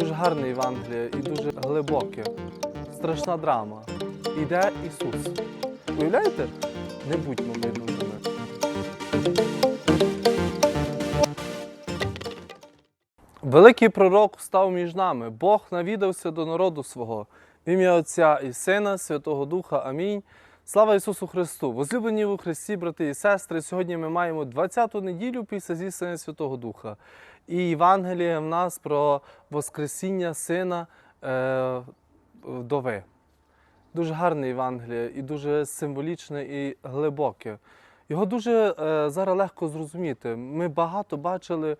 Дуже гарне Євангеліє і дуже глибоке. Страшна драма. Іде Ісус. Уявляєте? Не будьмо байдужими. Великий пророк став між нами. Бог навідався до народу свого. В ім'я Отця і Сина, Святого Духа. Амінь. Слава Ісусу Христу! Возлюблені у Христі, брати і сестри. Сьогодні ми маємо 20-ту неділю після зіснення Святого Духа. І Євангеліє в нас про Воскресіння Сина е, вдови. Дуже гарне Євангеліє і дуже символічне і глибоке. Його дуже е, зараз легко зрозуміти. Ми багато бачили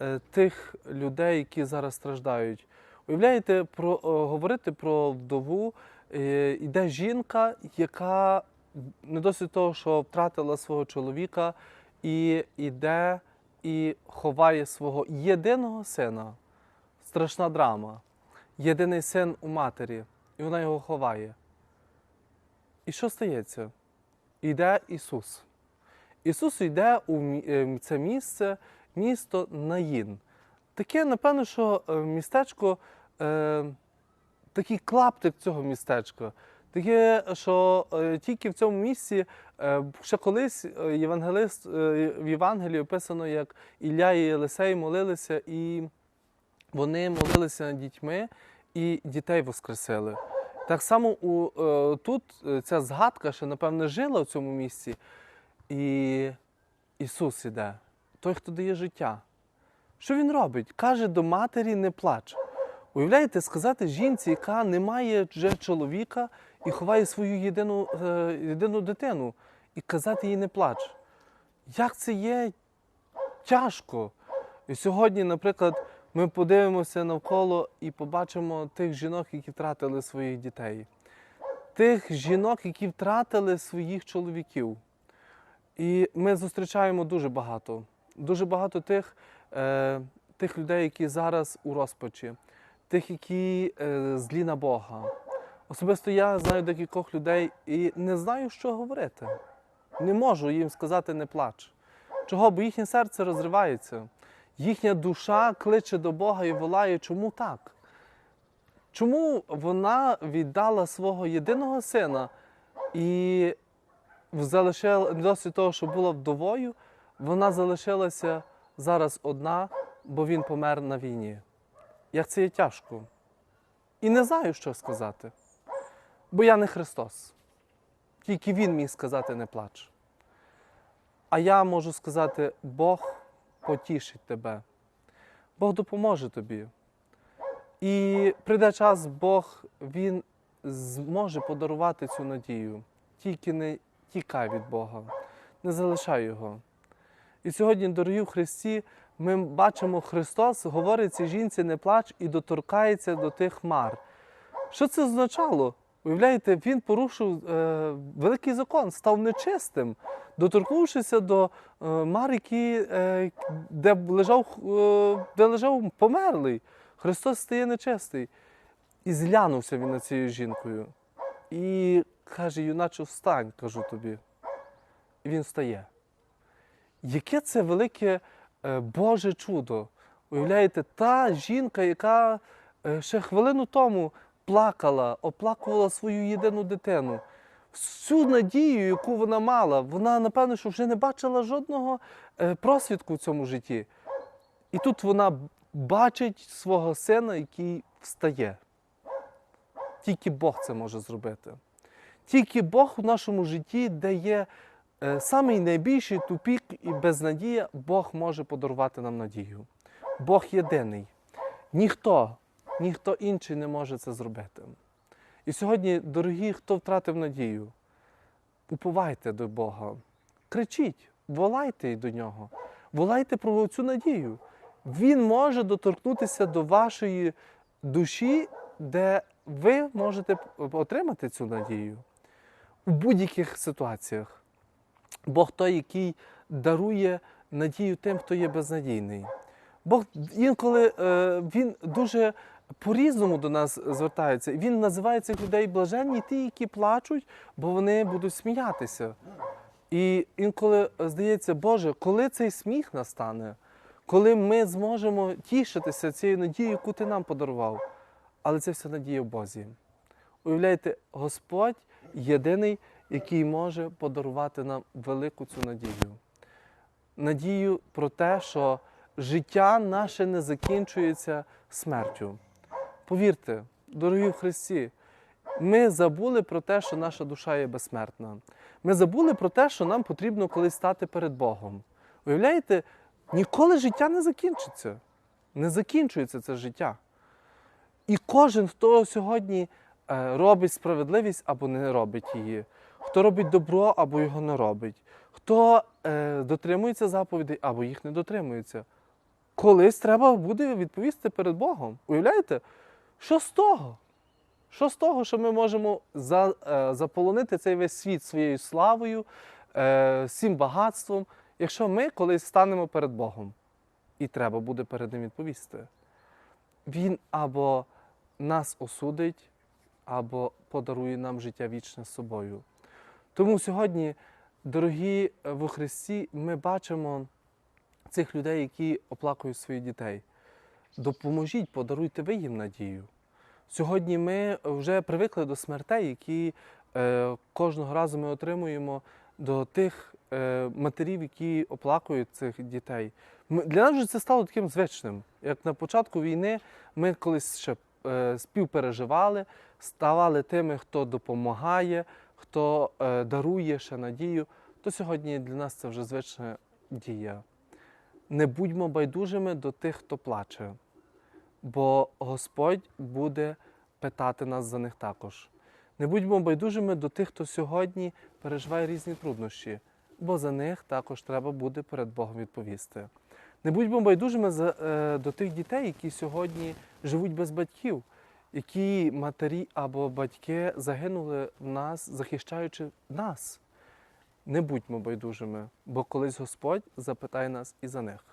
е, тих людей, які зараз страждають. Уявляєте, про, е, говорити про вдову е, йде жінка, яка не досить того, що втратила свого чоловіка, і йде і ховає свого єдиного сина. Страшна драма. Єдиний син у матері, і вона його ховає. І що стається? Йде Ісус. Ісус йде у е, це місце, місто Наїн. Таке, напевно, що е, містечко, е, такий клаптик цього містечка. Таке, що е, тільки в цьому місці е, ще колись е, євангелист, в Євангелії описано, як Ілля і Єлисей молилися, і вони молилися над дітьми і дітей воскресили. Так само у, тут ця згадка ще, напевне, жила в цьому місці. І Ісус іде, той, хто дає життя. Що Він робить? Каже до матері, не плач. Уявляєте, сказати жінці, яка не має вже чоловіка і ховає свою єдину, е, єдину дитину, і казати їй не плач. Як це є тяжко. І сьогодні, наприклад, ми подивимося навколо і побачимо тих жінок, які втратили своїх дітей, тих жінок, які втратили своїх чоловіків. І ми зустрічаємо дуже багато, дуже багато тих, е, тих людей, які зараз у розпачі, тих, які е, злі на Бога. Особисто я знаю декількох людей і не знаю, що говорити. Не можу їм сказати не плач. Чого? Бо їхнє серце розривається. Їхня душа кличе до Бога і волає, чому так? Чому вона віддала свого єдиного сина і залишила досить того, що була вдовою, вона залишилася зараз одна, бо він помер на війні. Як це є тяжко. І не знаю, що сказати. Бо я не Христос. Тільки Він міг сказати не плач. А я можу сказати, Бог потішить тебе, Бог допоможе тобі. І прийде час, Бог Він зможе подарувати цю надію. Тільки не тікай від Бога, не залишай Його. І сьогодні, дорогі в Христі, ми бачимо, Христос говорить цій жінці не плач і доторкається до тих хмар. Що це означало? Уявляєте, він порушив е, великий закон, став нечистим, доторкнувшися до е, мар, які, е, де, лежав, е, де лежав померлий. Христос стає нечистий. І зглянувся він над цією жінкою. І каже, юначе, встань, кажу тобі. І він встає. Яке це велике Боже чудо! Уявляєте, та жінка, яка е, ще хвилину тому плакала, оплакувала свою єдину дитину. Всю надію, яку вона мала, вона, напевно, що вже не бачила жодного е, просвідку в цьому житті. І тут вона бачить свого сина, який встає. Тільки Бог це може зробити. Тільки Бог в нашому житті, де є е, самий найбільший тупік і безнадія, Бог може подарувати нам надію. Бог єдиний. Ніхто, ніхто інший не може це зробити. І сьогодні, дорогі, хто втратив надію, уповайте до Бога, кричіть, волайте до нього, волайте про цю надію. Він може доторкнутися до вашої душі, де ви можете отримати цю надію у будь-яких ситуаціях. Бог той, який дарує надію тим, хто є безнадійний. Бог інколи е, він дуже по-різному до нас звертається. Він називає цих людей блаженні, ті, які плачуть, бо вони будуть сміятися. І інколи здається, Боже, коли цей сміх настане, коли ми зможемо тішитися цією надією, яку ти нам подарував. Але це все надія в Бозі. Уявляєте, Господь єдиний, який може подарувати нам велику цю надію. Надію про те, що життя наше не закінчується смертю. Повірте, дорогі в Христі, ми забули про те, що наша душа є безсмертна. Ми забули про те, що нам потрібно колись стати перед Богом. Уявляєте, ніколи життя не закінчиться. Не закінчується це життя. І кожен, хто сьогодні е, робить справедливість або не робить її, хто робить добро або його не робить, хто е, дотримується заповідей або їх не дотримується, колись треба буде відповісти перед Богом. Уявляєте? Що з того? Що з того, що ми можемо за, е, заполонити цей весь світ своєю славою, е, всім багатством, якщо ми колись станемо перед Богом, і треба буде перед ним відповісти. Він або нас осудить, або подарує нам життя вічне з собою. Тому сьогодні, дорогі во Христі, ми бачимо цих людей, які оплакують своїх дітей. Допоможіть, подаруйте ви їм надію. Сьогодні ми вже привикли до смертей, які е, кожного разу ми отримуємо до тих е, матерів, які оплакують цих дітей. Ми, для нас вже це стало таким звичним. Як на початку війни ми колись ще е, співпереживали, ставали тими, хто допомагає, хто е, дарує ще надію, то сьогодні для нас це вже звична дія. Не будьмо байдужими до тих, хто плаче, бо Господь буде питати нас за них також. Не будьмо байдужими до тих, хто сьогодні переживає різні труднощі, бо за них також треба буде перед Богом відповісти. Не будьмо байдужими е, до тих дітей, які сьогодні живуть без батьків, які матері або батьки загинули в нас, захищаючи нас. Не будьмо байдужими, бо колись Господь запитає нас і за них.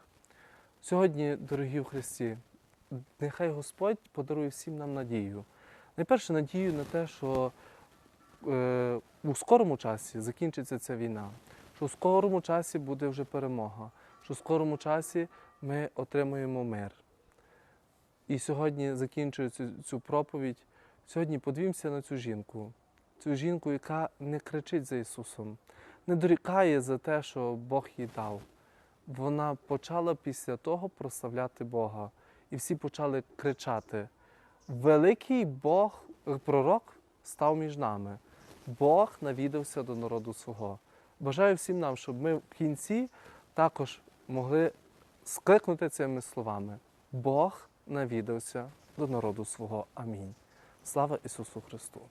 Сьогодні, дорогі в Христі, нехай Господь подарує всім нам надію. Найперше надію на те, що е, у скорому часі закінчиться ця війна, що у скорому часі буде вже перемога, що у скорому часі ми отримаємо мир. І сьогодні закінчую цю, цю проповідь. Сьогодні подивімося на цю жінку, цю жінку, яка не кричить за Ісусом, не дорікає за те, що Бог їй дав. Вона почала після того прославляти Бога. І всі почали кричати: Великий Бог, пророк став між нами. Бог навідався до народу свого. Бажаю всім нам, щоб ми в кінці також могли скликнути цими словами: Бог навідався до народу свого. Амінь. Слава Ісусу Христу!